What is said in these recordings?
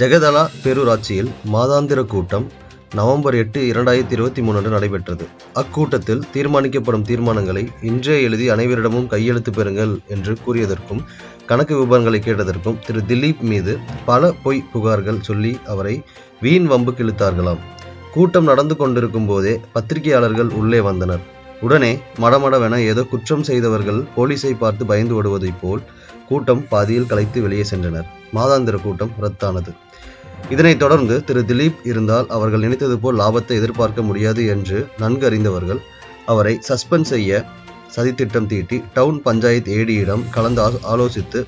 ஜெகதலா பேரூராட்சியில் மாதாந்திர கூட்டம் நவம்பர் எட்டு இரண்டாயிரத்தி இருபத்தி மூணு அன்று நடைபெற்றது. அக்கூட்டத்தில் தீர்மானிக்கப்படும் தீர்மானங்களை இன்றே எழுதி அனைவரிடமும் கையெழுத்து பெறுங்கள் என்று கூறியதற்கும் கணக்கு விபரங்களை கேட்டதற்கும் திரு திலீப் மீது பல பொய் புகார்கள் சொல்லி அவரை வீண் வம்புக்கு இழுத்தார்களாம். கூட்டம் நடந்து கொண்டிருக்கும் போதே பத்திரிகையாளர்கள் உள்ளே வந்தனர். உடனே மடமடவென ஏதோ குற்றம் செய்தவர்கள் போலீஸை பார்த்து பயந்து ஓடுவதைப் போல் கூட்டம் பாதியில் கலைத்து வெளியே சென்றனர். மாதாந்திர கூட்டம் ரத்தானது. இதனைத் தொடர்ந்து திரு திலீப் இருந்தால் அவர்கள் நினைத்தது போல் லாபத்தை எதிர்பார்க்க முடியாது என்று நன்கு அறிந்தவர்கள் அவரை சஸ்பெண்ட் செய்ய சதித்திட்டம் தீட்டி டவுன் பஞ்சாயத் ஏடியிடம் கலந்து ஆலோசித்து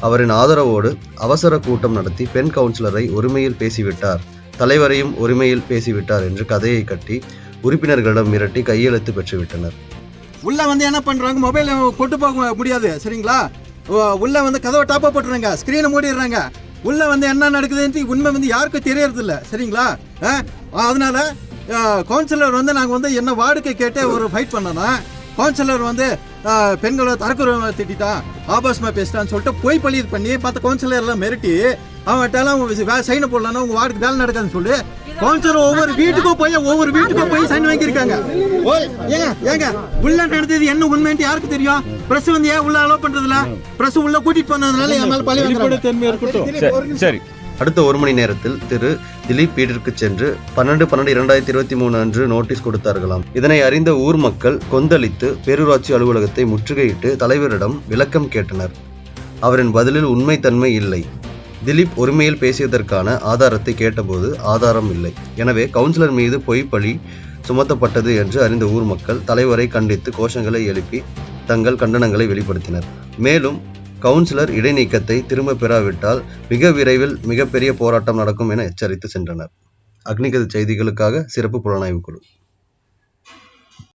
அவரின் ஆதரவோடு அவசர கூட்டம் நடத்தி பெண் கவுன்சிலரை ஒருமையில் பேசிவிட்டார். தலைவரையும் ஒருமையில் பேசிவிட்டார் என்று கதையை கட்டி உறுப்பினர்களிடம் மிரட்டி கையெழுத்து பெற்றுவிட்டனர். உள்ள வந்து என்ன பண்றாங்க? மொபைல் கொண்டு போக முடியாது. சரிங்களா? உள்ள வந்து கதவை டாப்பாக போட்டுருங்க ஸ்க்ரீனை ஸ்கிரீனை மூடிடுறாங்க உள்ள வந்து என்ன நடக்குதுன்னு உண்மை வந்து யாருக்கும் தெரியறது சரிங்களா ஆ? அதனால கவுன்சிலர் வந்து நாங்கள் வந்து என்ன வார்டுக்கு கேட்டு ஒரு ஃபைட் பண்ணோம்னா கவுன்சிலர் வந்து பெண்களை தரக்குறவங்க திட்டான் ஆபாசமா பேசிட்டான்னு சொல்லிட்டு போய் பழி பண்ணி பார்த்த கவுன்சிலர் எல்லாம் மிரட்டி அவன்கிட்ட சைனை போடலாம்னா உங்கள் வார்டுக்கு வேலை நடக்காதுன்னு சொல்லி கவுன்சிலர் ஒவ்வொரு வீட்டுக்கும் போய் ஒவ்வொரு வீட்டுக்கும் போய் சைன் வாங்கியிருக்காங்க. ஓய், ஏங்க ஏங்க உள்ள நடந்தது என்ன உண்மைன்ட்டு யாருக்கு தெரியும்? பிரஸ் வந்து ஏன் உள்ள அலோவ் பண்றதுல பிரஸ் உள்ள கூட்டிட்டு போனதுனால என் மேல பழி வாங்குறாங்க. சரி அடுத்த ஒரு மணி நேரத்தில் திரு திலீப் வீட்டிற்கு சென்று பன்னெண்டு பன்னெண்டு இரண்டாயிரத்தி இருபத்தி மூணு அன்று நோட்டீஸ் கொடுத்தார்களாம். இதனை அறிந்த ஊர் மக்கள் கொந்தளித்து பேரூராட்சி அலுவலகத்தை முற்றுகையிட்டு தலைவரிடம் விளக்கம் கேட்டனர். அவரின் பதிலில் உண்மைத்தன்மை இல்லை. திலீப் உரிமையில் பேசியதற்கான ஆதாரத்தை கேட்டபோது ஆதாரம் இல்லை. எனவே கவுன்சிலர் மீது பொய் பழி சுமத்தப்பட்டது என்று அறிந்த ஊர் மக்கள் தலைவரை கண்டித்து கோஷங்களை எழுப்பி தங்கள் கண்டனங்களை வெளிப்படுத்தினர். மேலும் கவுன்சிலர் இடைநீக்கத்தை திரும்ப பெறாவிட்டால் மிக விரைவில் மிகப்பெரிய போராட்டம் நடக்கும் என எச்சரித்து சென்றனர். அக்னிகத செய்திகளுக்காக சிறப்பு புலனாய்வு குழு.